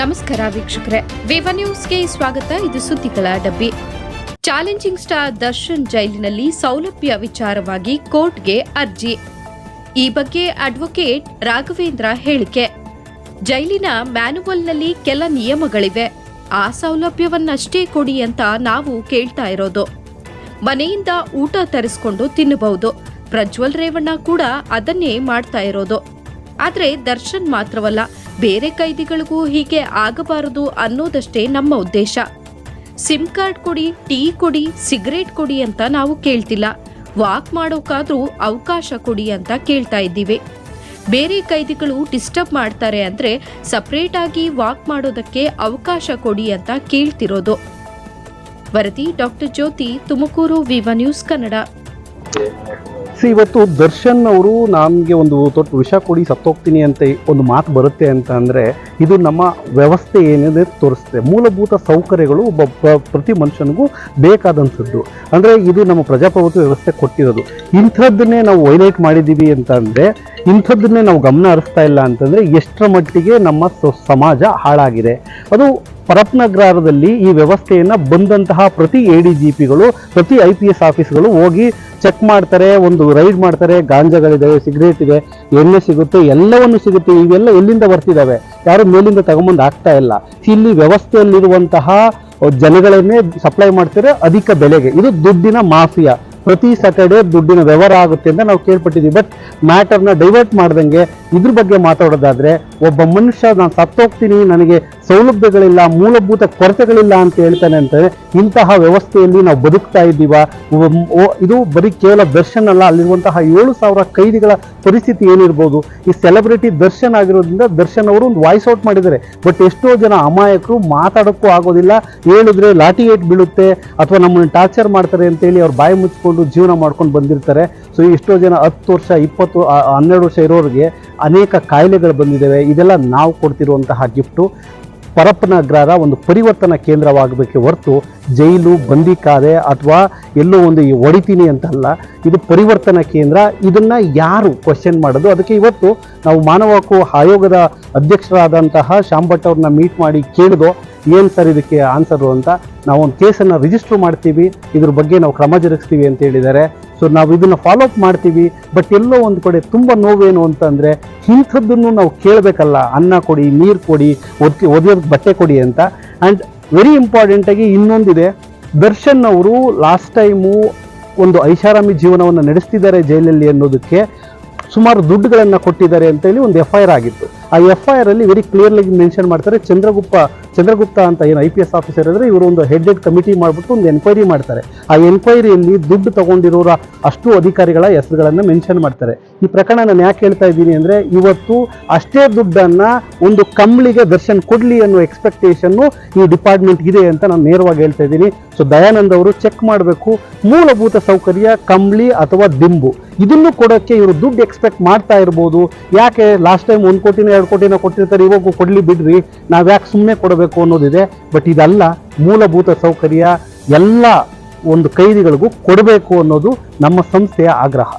ನಮಸ್ಕಾರ ವೀಕ್ಷಕರೇ. ವಿವ ನ್ಯೂಸ್ಗೆ ಸ್ವಾಗತ. ಇದು ಸುದ್ದಿಗಳ ಡಬ್ಬಿ. ಚಾಲೆಂಜಿಂಗ್ ಸ್ಟಾರ್ ದರ್ಶನ್ ಜೈಲಿನಲ್ಲಿ ಸೌಲಭ್ಯ ವಿಚಾರವಾಗಿ ಕೋರ್ಟ್ಗೆ ಅರ್ಜಿ. ಈ ಬಗ್ಗೆ ಅಡ್ವೊಕೇಟ್ ರಾಘವೇಂದ್ರ ಹೇಳಿಕೆ. ಜೈಲಿನ ಮ್ಯಾನುವಲ್ನಲ್ಲಿ ಕೆಲ ನಿಯಮಗಳಿವೆ. ಆ ಸೌಲಭ್ಯವನ್ನಷ್ಟೇ ಕೊಡಿ ಅಂತ ನಾವು ಕೇಳ್ತಾ ಇರೋದು. ಮನೆಯಿಂದ ಊಟ ತರಿಸ್ಕೊಂಡು ತಿನ್ನಬಹುದು. ಪ್ರಜ್ವಲ್ ರೇವಣ್ಣ ಕೂಡ ಅದನ್ನೇ ಮಾಡ್ತಾ ಇರೋದು. ಆದರೆ ದರ್ಶನ್ ಮಾತ್ರವಲ್ಲ ಬೇರೆ ಕೈದಿಗಳಿಗೂ ಹೀಗೆ ಆಗಬಾರದು ಅನ್ನೋದಷ್ಟೇ ನಮ್ಮ ಉದ್ದೇಶ. ಸಿಮ್ ಕಾರ್ಡ್ ಕೊಡಿ, ಟೀ ಕೊಡಿ, ಸಿಗರೇಟ್ ಕೊಡಿ ಅಂತ ನಾವು ಕೇಳ್ತಿಲ್ಲ. ವಾಕ್ ಮಾಡೋಕಾದ್ರೂ ಅವಕಾಶ ಕೊಡಿ ಅಂತ ಕೇಳ್ತಾ ಇದ್ದೀವಿ. ಬೇರೆ ಕೈದಿಗಳು ಡಿಸ್ಟರ್ಬ್ ಮಾಡ್ತಾರೆ ಅಂದರೆ ಸಪ್ರೇಟಾಗಿ ವಾಕ್ ಮಾಡೋದಕ್ಕೆ ಅವಕಾಶ ಕೊಡಿ ಅಂತ ಕೇಳ್ತಿರೋದು. ವರದಿ ಡಾಕ್ಟರ್ ಜ್ಯೋತಿ ತುಮಕೂರು ವಿವ ನ್ಯೂಸ್ ಕನ್ನಡ. ಸಿ ಇವತ್ತು ದರ್ಶನ್ ಅವರು ನಮಗೆ ಒಂದು ತೊಟ್ಟು ವಿಷ ಕೊಡಿ, ಸತ್ತೋಗ್ತೀನಿ ಅಂತ ಒಂದು ಮಾತು ಬರುತ್ತೆ ಅಂತ ಅಂದರೆ, ಇದು ನಮ್ಮ ವ್ಯವಸ್ಥೆ ಏನಿದೆ ತೋರಿಸುತ್ತೆ ಮೂಲಭೂತ ಸೌಕರ್ಯಗಳು ಒಬ್ಬ ಪ್ರತಿ ಮನುಷ್ಯನಿಗೂ ಬೇಕಾದಂಥದ್ದು. ಅಂದರೆ ಇದು ನಮ್ಮ ಪ್ರಜಾಪ್ರಭುತ್ವ ವ್ಯವಸ್ಥೆ ಕೊಟ್ಟಿರೋದು. ಇಂಥದ್ದನ್ನೇ ನಾವು ವೈಲೇಟ್ ಮಾಡಿದ್ದೀವಿ ಅಂತ ಅಂದರೆ ಇಂಥದ್ದನ್ನೇ ನಾವು ಗಮನ ಹರಿಸ್ತಾ ಇಲ್ಲ ಅಂತಂದರೆ ಎಷ್ಟರ ಮಟ್ಟಿಗೆ ನಮ್ಮ ಸಮಾಜ ಹಾಳಾಗಿದೆ. ಅದು ಪರಪ್ನಗ್ರಹದಲ್ಲಿ ಈ ವ್ಯವಸ್ಥೆಯನ್ನು ಬಂದಂತಹ ಪ್ರತಿ ಎ ಡಿ ಜಿ ಪಿಗಳು ಪ್ರತಿ ಐ ಪಿ ಎಸ್ ಆಫೀಸ್ಗಳು ಹೋಗಿ ಚೆಕ್ ಮಾಡ್ತಾರೆ, ಒಂದು ರೈಡ್ ಮಾಡ್ತಾರೆ ಗಾಂಜಾಗಳಿದ್ದಾವೆ ಸಿಗರೇಟ್ ಇದೆ, ಎಣ್ಣೆ ಸಿಗುತ್ತೆ, ಎಲ್ಲವನ್ನು ಸಿಗುತ್ತೆ, ಇವೆಲ್ಲ ಎಲ್ಲಿಂದ ಬರ್ತಿದ್ದಾವೆ ಯಾರು ಮೇಲಿಂದ ತಗೊಂಬಂದು ಆಗ್ತಾ ಇಲ್ಲ. ಇಲ್ಲಿ ವ್ಯವಸ್ಥೆಯಲ್ಲಿರುವಂತಹ ಜನಗಳನ್ನೇ ಸಪ್ಲೈ ಮಾಡ್ತಾರೆ ಅಧಿಕ ಬೆಲೆಗೆ. ಇದು ದುಡ್ಡಿನ ಮಾಫಿಯಾ. ಪ್ರತಿ ಸ್ಯಾಟರ್ಡೆ ದುಡ್ಡಿನ ವ್ಯವಹಾರ ಆಗುತ್ತೆ ಅಂತ ನಾವು ಕೇಳ್ಪಟ್ಟಿದ್ದೀವಿ. ಬಟ್ ಮ್ಯಾಟರ್ನ ಡೈವರ್ಟ್ ಮಾಡ್ದಂಗೆ ಇದ್ರ ಬಗ್ಗೆ ಮಾತಾಡೋದಾದ್ರೆ, ಒಬ್ಬ ಮನುಷ್ಯ ನಾನು ಸತ್ತೋಗ್ತೀನಿ, ನನಗೆ ಸೌಲಭ್ಯಗಳಿಲ್ಲ, ಮೂಲಭೂತ ಕೊರತೆಗಳಿಲ್ಲ ಅಂತ ಹೇಳ್ತಾನೆ ಅಂತಂದ್ರೆ ಇಂತಹ ವ್ಯವಸ್ಥೆಯಲ್ಲಿ ನಾವು ಬದುಕ್ತಾ ಇದ್ದೀವ. ಇದು ಬರೀ ಕೇವಲ ದರ್ಶನ್ ಅಲ್ಲ, ಅಲ್ಲಿರುವಂತಹ ಏಳು ಸಾವಿರ ಕೈದಿಗಳ ಪರಿಸ್ಥಿತಿ ಏನಿರ್ಬೋದು, ಈ ಸೆಲೆಬ್ರಿಟಿ ದರ್ಶನ್ ಆಗಿರೋದ್ರಿಂದ ದರ್ಶನ್ ಅವರು ಒಂದು ವಾಯ್ಸ್ ಔಟ್ ಮಾಡಿದ್ದಾರೆ. ಬಟ್ ಎಷ್ಟೋ ಜನ ಅಮಾಯಕರು ಮಾತಾಡೋಕ್ಕೂ ಆಗೋದಿಲ್ಲ, ಹೇಳಿದ್ರೆ ಲಾಠಿ ಏಟ್ ಬೀಳುತ್ತೆ, ಅಥವಾ ನಮ್ಮನ್ನು ಟಾರ್ಚರ್ ಮಾಡ್ತಾರೆ ಅಂತೇಳಿ ಅವ್ರು ಬಾಯಿ ಮುಚ್ಕೊಂಡು ಜೀವನ ಮಾಡ್ಕೊಂಡು ಬಂದಿರ್ತಾರೆ. ಸೊ ಎಷ್ಟೋ ಜನ ಹತ್ತು ವರ್ಷ, ಇಪ್ಪತ್ತು ಹನ್ನೆರಡು ವರ್ಷ ಇರೋರಿಗೆ ಅನೇಕ ಕಾಯಿಲೆಗಳು ಬಂದಿದ್ದಾವೆ. ಇದೆಲ್ಲ ನಾವು ಕೊಡ್ತಿರುವಂತಹ ಗಿಫ್ಟು. ಪರಪ್ಪನಗ್ರಹರ ಒಂದು ಪರಿವರ್ತನಾ ಕೇಂದ್ರವಾಗಬೇಕೆ ಹೊರತು ಜೈಲು ಬಂದಿಕಾದೆ ಅಥವಾ ಎಲ್ಲೋ ಒಂದು ಈ ಹೊಡಿತೀನಿ ಅಂತಲ್ಲ, ಇದು ಪರಿವರ್ತನಾ ಕೇಂದ್ರ. ಇದನ್ನು ಯಾರು ಕ್ವಶನ್ ಮಾಡೋದು? ಅದಕ್ಕೆ ಇವತ್ತು ನಾವು ಮಾನವ ಹಕ್ಕು ಆಯೋಗದ ಅಧ್ಯಕ್ಷರಾದಂತಹ ಶ್ಯಾಮ್ ಭಟ್ ಅವ್ರನ್ನ ಮೀಟ್ ಮಾಡಿ ಕೇಳಿದೋ ಏನು ಸರ್ ಇದಕ್ಕೆ ಆನ್ಸರು ಅಂತ ನಾವು ಒಂದು ಕೇಸನ್ನು ರಿಜಿಸ್ಟರ್ ಮಾಡ್ತೀವಿ, ಇದ್ರ ಬಗ್ಗೆ ನಾವು ಕ್ರಮ ಜರುಗಿಸ್ತೀವಿ ಅಂತ ಹೇಳಿದ್ದಾರೆ. ಸೊ ನಾವು ಇದನ್ನು ಫಾಲೋ ಅಪ್ ಮಾಡ್ತೀವಿ. ಬಟ್ ಎಲ್ಲೋ ಒಂದು ಕಡೆ ತುಂಬ ನೋವೇನು ಅಂತಂದರೆ, ಇಂಥದ್ದನ್ನು ನಾವು ಕೇಳಬೇಕಲ್ಲ, ಅನ್ನ ಕೊಡಿ, ನೀರು ಕೊಡಿ ಒದಿ ಒದೆಯೋದಕ್ಕೆ ಬಟ್ಟೆ ಕೊಡಿ ಅಂತ. ಆ್ಯಂಡ್ ವೆರಿ ಇಂಪಾರ್ಟೆಂಟಾಗಿ ಇನ್ನೊಂದಿದೆ, ದರ್ಶನ್ ಅವರು ಲಾಸ್ಟ್ ಟೈಮು ಒಂದು ಐಷಾರಾಮಿ ಜೀವನವನ್ನು ನಡೆಸ್ತಿದ್ದಾರೆ ಜೈಲಲ್ಲಿ ಅನ್ನೋದಕ್ಕೆ ಸುಮಾರು ದುಡ್ಡುಗಳನ್ನು ಕೊಟ್ಟಿದ್ದಾರೆ ಅಂತೇಳಿ ಒಂದು ಎಫ್ ಐ ಆರ್ ಆಗಿತ್ತು. ಆ ಎಫ್ ಐ ಆರ್ ಅಲ್ಲಿ ವೆರಿ ಕ್ಲಿಯರ್ಲಿ ಮೆನ್ಷನ್ ಮಾಡ್ತಾರೆ. ಚಂದ್ರಗುಪ್ತ ಚಂದ್ರಗುಪ್ತ ಅಂತ ಏನು ಐ ಪಿ ಎಸ್ ಆಫೀಸರ್ ಇದ್ರೆ ಇವರು ಒಂದು ಹೆಡ್ ಹೆಡ್ ಕಮಿಟಿ ಮಾಡಿಬಿಟ್ಟು ಒಂದು ಎನ್ಕ್ವೈರಿ ಮಾಡ್ತಾರೆ. ಆ ಎನ್ಕ್ವೈರಿಯಲ್ಲಿ ದುಡ್ಡು ತಗೊಂಡಿರೋರ ಅಷ್ಟು ಅಧಿಕಾರಿಗಳ ಹೆಸರುಗಳನ್ನು ಮೆನ್ಷನ್ ಮಾಡ್ತಾರೆ. ಈ ಪ್ರಕರಣ ನಾನು ಯಾಕೆ ಹೇಳ್ತಾ ಇದ್ದೀನಿ ಅಂದರೆ ಇವತ್ತು ಅಷ್ಟೇ ದುಡ್ಡನ್ನು ಒಂದು ಕಂಬಳಿಗೆ ದರ್ಶನ್ ಕೊಡಲಿ ಅನ್ನೋ ಎಕ್ಸ್ಪೆಕ್ಟೇಷನ್ನು ಈ ಡಿಪಾರ್ಟ್ಮೆಂಟ್ ಇದೆ ಅಂತ ನಾನು ನೇರವಾಗಿ ಹೇಳ್ತಾ ಇದ್ದೀನಿ. ಸೊ ದಯಾನಂದ್ ಅವರು ಚೆಕ್ ಮಾಡಬೇಕು. ಮೂಲಭೂತ ಸೌಕರ್ಯ, ಕಂಬಳಿ ಅಥವಾ ದಿಂಬು. ಇದನ್ನು ಕೊಡೋಕ್ಕೆ ಇವರು ದುಡ್ಡು ಎಕ್ಸ್ಪೆಕ್ಟ್ ಮಾಡ್ತಾ ಇರ್ಬೋದು. ಯಾಕೆ ಲಾಸ್ಟ್ ಟೈಮ್ ಒಂದು ಕೋಟಿನ ಎರಡು ಕೋಟಿನ ಕೊಟ್ಟಿರ್ತಾರೆ, ಇವಾಗ ಕೊಡ್ಲಿ ಬಿಡ್ರಿ. ನಾವು ಯಾಕೆ ಸುಮ್ಮನೆ ಕೊಡಬೇಕು ಅನ್ನೋದಿದೆ. ಬಟ್ ಇದಲ್ಲ ಮೂಲಭೂತ ಸೌಕರ್ಯ ಎಲ್ಲ ಒಂದು ಕೈದಿಗಳಿಗೂ ಕೊಡಬೇಕು ಅನ್ನೋದು ನಮ್ಮ ಸಂಸ್ಥೆಯ ಆಗ್ರಹ.